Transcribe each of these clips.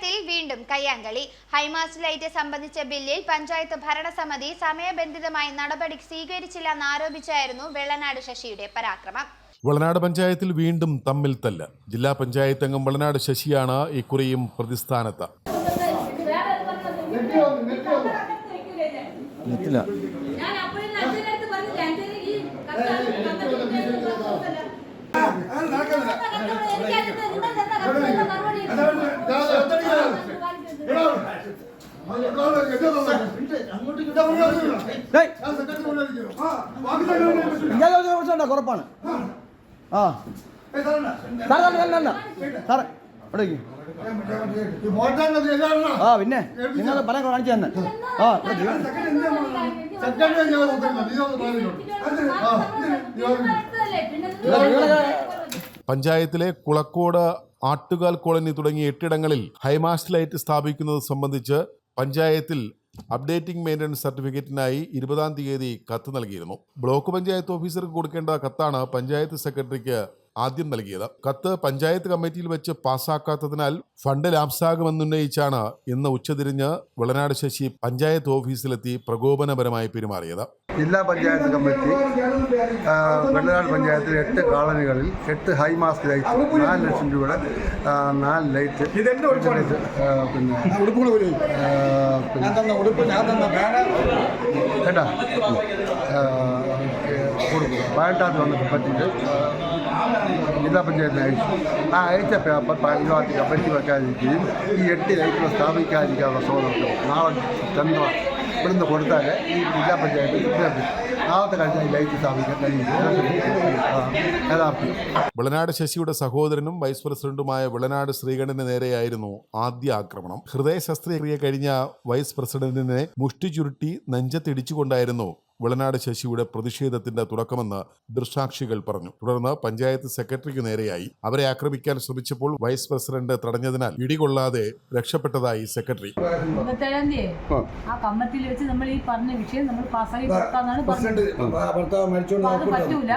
പഞ്ചായത്തിൽ വീണ്ടും കയ്യാങ്കളി. High mast light സംബന്ധിച്ച ബില്ലിൽ പഞ്ചായത്ത് ഭരണസമിതി സമയബന്ധിതമായി നടപടി സ്വീകരിച്ചില്ലെന്ന് ആരോപിച്ചായിരുന്നു വെള്ളനാട് ശശിയുടെ പരാക്രമം. വെള്ളനാട് പഞ്ചായത്തിൽ വീണ്ടും തമ്മിൽ തല്ല. ജില്ലാ പഞ്ചായത്ത് അംഗം വെള്ളനാട് ശശിയാണ് ഇക്കുറിയും പ്രതിസ്ഥാനത്ത്. നെറ്റില്ല ഞാൻ അപ്പോഴും അച്ഛന്റെ അടുത്ത് പറഞ്ഞില്ല എന്റെ ഈ കത്ത് തന്നിട്ട് എനിക്ക് കുഴപ്പമില്ല. എനിക്കതിന് നിങ്ങൾ തന്ന കത്തിനുള്ള മറുപടി ഡേയ്, ഇയാളെ ഒരു കുറപ്പാണ് ആ. ആ പിന്നെ നിങ്ങൾ പല കാണിച്ചു തന്നെ ആ പഞ്ചായത്തിലെ കുളക്കോട് ആട്ടുകാൽ കോളനി തുടങ്ങിയ എട്ടിടങ്ങളിൽ ഹൈമാസ്റ്റ് ലൈറ്റ് സ്ഥാപിക്കുന്നത് സംബന്ധിച്ച് പഞ്ചായത്തിൽ അപ്ഡേറ്റിംഗ് മെയിന്റനൻസ് സർട്ടിഫിക്കറ്റിനായി ഇരുപതാം തീയതി കത്ത് നൽകിയിരുന്നു. ബ്ലോക്ക് പഞ്ചായത്ത് ഓഫീസർക്ക് കൊടുക്കേണ്ട കത്താണ് പഞ്ചായത്ത് സെക്രട്ടറിക്ക് ആദ്യം നൽകിയത്. കത്ത് പഞ്ചായത്ത് കമ്മിറ്റിയിൽ വെച്ച് പാസ്സാക്കാത്തതിനാൽ ഫണ്ട് ലാപ്സാകുമെന്നുന്നയിച്ചാണ് ഇന്ന് ഉച്ചതിരിഞ്ഞ് വിളനാട് ശശി പഞ്ചായത്ത് ഓഫീസിലെത്തി പ്രകോപനപരമായി പെരുമാറിയത്. ജില്ലാ പഞ്ചായത്ത് കമ്മിറ്റി വെള്ളനാട് പഞ്ചായത്തിൽ എട്ട് കോളനികളിൽ എട്ട് ഹൈ മാസ്ക് ലൈറ്റ് നാല് ലക്ഷം രൂപയുടെ നാല് ലൈറ്റ് പിന്നെ കേട്ടാ? കൊടുക്കും. പതിനെട്ടാം വന്നിട്ട് പറ്റിയിട്ട് ജില്ലാ പഞ്ചായത്തിന് അയച്ചു ആ അയച്ച പേപ്പർ പഞ്ചായത്ത് കമ്മിറ്റി വെക്കാതിരിക്കുകയും ഈ എട്ട് ലൈറ്റുകൾ സ്ഥാപിക്കാതിരിക്കാനുള്ള സൗകര്യം നാളെ ചന്ദ്ര ഇവിടുന്ന് കൊടുത്താൽ ഈ ജില്ലാ പഞ്ചായത്ത് ഉത്തരവിൽ നാളത്തെ കഴിഞ്ഞാൽ ഈ ലൈറ്റ് സ്ഥാപിക്കാൻ കഴിയും യഥാർത്ഥം വിളനാട് ശശിയുടെ സഹോദരനും വൈസ് പ്രസിഡന്റുമായ വിളനാട് ശ്രീകണ്ഠന് നേരെയായിരുന്നു ആദ്യ ആക്രമണം. ഹൃദയ ശസ്ത്രക്രിയ കഴിഞ്ഞ വൈസ് പ്രസിഡന്റിനെ മുഷ്ടി ചുരുട്ടി നെഞ്ചത്തിടിച്ചുകൊണ്ടായിരുന്നു വിളനാട് ശശിയുടെ പ്രതിഷേധത്തിന്റെ തുടക്കമെന്ന് ദൃശാക്ഷികൾ പറഞ്ഞു. തുടർന്ന് പഞ്ചായത്ത് സെക്രട്ടറിക്ക് നേരെയായി. അവരെ ആക്രമിക്കാൻ ശ്രമിച്ചപ്പോൾ വൈസ് പ്രസിഡന്റ് തടഞ്ഞതിനാൽ ഇടികൊള്ളാതെ രക്ഷപ്പെട്ടതായി സെക്രട്ടറി. ആ. വെച്ച് നമ്മൾ ഈ പറഞ്ഞ വിഷയം നമ്മൾ പാസ്സാക്കി പറ്റൂല.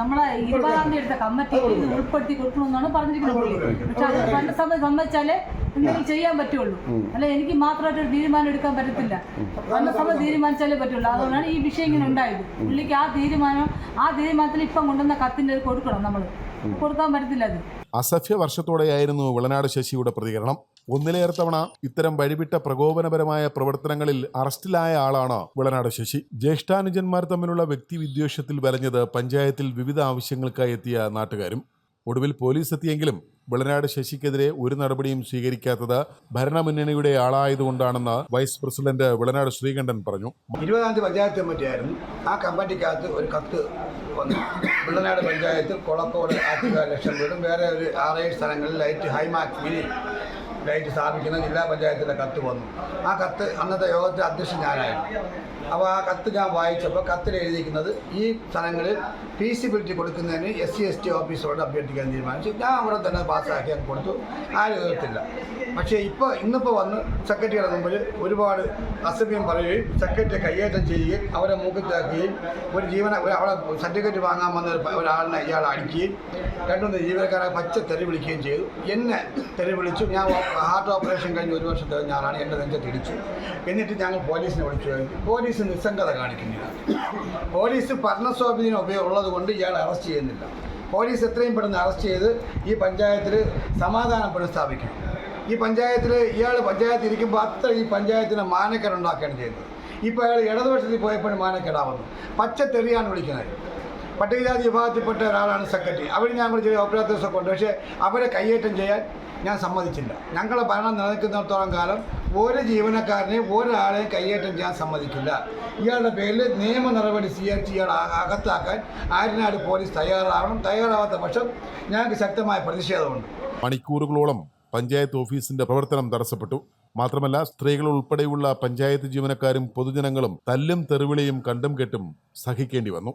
നമ്മളെ ഇരുപതാം തീയതി എടുത്ത കമ്മിറ്റി ഇത് ഉൾപ്പെടുത്തി കൊടുക്കണമെന്നാണ് പറഞ്ഞിരിക്കുന്നത്. പുള്ളി. പക്ഷെ അത് പണ്ട് സമയം സമ്മതിച്ചാലേ എന്തെങ്കിലും ചെയ്യാൻ പറ്റുള്ളൂ. അല്ല എനിക്ക് മാത്രമായിട്ട് ഒരു തീരുമാനം എടുക്കാൻ പറ്റത്തില്ല. പണ്ട് സമയം തീരുമാനിച്ചാലേ പറ്റുള്ളൂ. അതുകൊണ്ടാണ് ഈ വിഷയം ഇങ്ങനെ ഉണ്ടായത്. പുള്ളിക്ക് ആ തീരുമാനം ആ തീരുമാനത്തിൽ ഇപ്പം കൊണ്ടുവന്ന കത്തിന്റെ കൊടുക്കണം നമ്മൾ കൊടുക്കാൻ പറ്റത്തില്ല അത്. അസഭ്യ വർഷത്തോടെയായിരുന്നു വിളനാട് ശശിയുടെ പ്രതികരണം. ഒന്നിലേറെ തവണ ഇത്തരം വഴിവിട്ട പ്രകോപനപരമായ പ്രവർത്തനങ്ങളിൽ അറസ്റ്റിലായ ആളാണ് വിളനാട് ശശി. ജ്യേഷ്ഠാനുജന്മാർ തമ്മിലുള്ള വ്യക്തി വിദ്വേഷത്തിൽ വലഞ്ഞത് പഞ്ചായത്തിൽ വിവിധ ആവശ്യങ്ങൾക്കായി എത്തിയ നാട്ടുകാരും. ഒടുവിൽ പോലീസ് എത്തിയെങ്കിലും വിളനാട് ശശിക്കെതിരെ ഒരു നടപടിയും സ്വീകരിക്കാത്തത് ഭരണമുന്നണിയുടെ ആളായതുകൊണ്ടാണെന്ന് വൈസ് പ്രസിഡന്റ് വിളനാട് ശ്രീകണ്ഠൻ പറഞ്ഞു. ഇരുപതാം തീയതി പഞ്ചായത്ത് കമ്മിറ്റിയായിരുന്നു. ആ കമ്മിറ്റിക്കകത്ത് ഒരു കത്ത് വന്നു. വിളനാട് പഞ്ചായത്തിൽ കുളക്കോട് ആറ്റുകാൽ ലക്ഷം വീടും വേറെ ഒരു ആറേഴ് സ്ഥലങ്ങളിൽ ലൈറ്റ് ഹൈമാർക്ക് മിനി ലൈറ്റ് സ്ഥാപിക്കുന്ന ജില്ലാ പഞ്ചായത്തിന്റെ കത്ത് വന്നു. ആ കത്ത് അന്നത്തെ യോഗത്തിൽ അധ്യക്ഷൻ ഞാനായിരുന്നു. അപ്പോൾ ആ കത്ത് ഞാൻ വായിച്ചപ്പോൾ കത്തിൽ എഴുതിയിരിക്കുന്നത് ഈ സ്ഥലങ്ങളിൽ ഫീസിബിലിറ്റി കൊടുക്കുന്നതിന് എസ് സി എസ് ടി ഓഫീസറോട് അഭ്യർത്ഥിക്കാൻ തീരുമാനിച്ചു. ഞാൻ അവിടെ തന്നെ പാസ്സാക്കി അങ്ങ് കൊടുത്തു. ആരും എതിർത്തില്ല. പക്ഷേ ഇപ്പോൾ ഇന്നിപ്പോൾ വന്ന് സെക്രട്ടറിയുടെ മുമ്പിൽ ഒരുപാട് അസഭ്യം പറയുകയും സെക്രട്ടറി കയ്യേറ്റം ചെയ്യുകയും അവരെ മൂക്കത്താക്കുകയും ഒരു ജീവന അവിടെ സർട്ടിഫിക്കറ്റ് വാങ്ങാൻ വന്ന ഒരാളിനെ ഇയാൾ അടിക്കുകയും രണ്ടുമൂന്ന് ജീവനക്കാരെ പച്ച തെറി വിളിക്കുകയും ചെയ്തു. എന്നെ തെറി വിളിച്ചു. ഞാൻ ഹാർട്ട് ഓപ്പറേഷൻ കഴിഞ്ഞ് ഒരു വർഷം ഞാനാണ് എന്റെ നെഞ്ചെ തിരിച്ചു. എന്നിട്ട് ഞങ്ങൾ പോലീസിനെ വിളിച്ചു പോലീസ് നിസ്സംഗത കാണിക്കുന്നില്ല. പോലീസ് ഭരണസ്വാധീനം ഉപയോഗം ഉള്ളത് കൊണ്ട് ഇയാളെ അറസ്റ്റ് ചെയ്യുന്നില്ല. പോലീസ് എത്രയും പെട്ടെന്ന് അറസ്റ്റ് ചെയ്ത് ഈ പഞ്ചായത്തിൽ സമാധാനം പുനഃസ്ഥാപിക്കണം. ഈ പഞ്ചായത്തിൽ ഇയാൾ പഞ്ചായത്തിൽ ഇരിക്കുമ്പോൾ അത്ര ഈ പഞ്ചായത്തിന് മാനക്കേടുണ്ടാക്കുകയാണ് ചെയ്യുന്നത്. ഇപ്പോൾ അയാൾ ഇടതുപക്ഷത്തിൽ പോയപ്പോഴും മാനക്കേടാവുന്നു. പച്ചത്തെറിയാണ് വിളിക്കുന്നത്. പട്ടികജാതി വിഭാഗത്തിൽപ്പെട്ട ഒരാളാണ് സെക്രട്ടറി. അവർ കൂടി ചെറിയ ഓപ്പറേറ്റേഴ്സൊക്കെ ഉണ്ട്. പക്ഷേ അവരെ കയ്യേറ്റം ചെയ്യാൻ ഞാൻ സമ്മതിച്ചില്ല. ഞങ്ങളെ ഭരണം നിലനിൽക്കുന്നിടത്തോളം കാലം ഒരു ജീവനക്കാരനെയും ഒരാളെയും കയ്യേറ്റം ചെയ്യാൻ സമ്മതിക്കില്ല. ഇയാളുടെ പേരിൽ നിയമ നടപടി സ്വീകരിച്ച് ഇയാൾ അകത്താക്കാൻ ആര്യനാട് പോലീസ് തയ്യാറാവണം. തയ്യാറാവാത്ത പക്ഷം ഞങ്ങൾക്ക് ശക്തമായ പ്രതിഷേധമുണ്ട്. മണിക്കൂറുകളോളം പഞ്ചായത്ത് ഓഫീസിന്റെ പ്രവർത്തനം തടസ്സപ്പെട്ടു. മാത്രമല്ല സ്ത്രീകൾ ഉൾപ്പെടെയുള്ള പഞ്ചായത്ത് ജീവനക്കാരും പൊതുജനങ്ങളും തല്ലും തെറിവിളിയും കണ്ടും കെട്ടും സഹിക്കേണ്ടി വന്നു.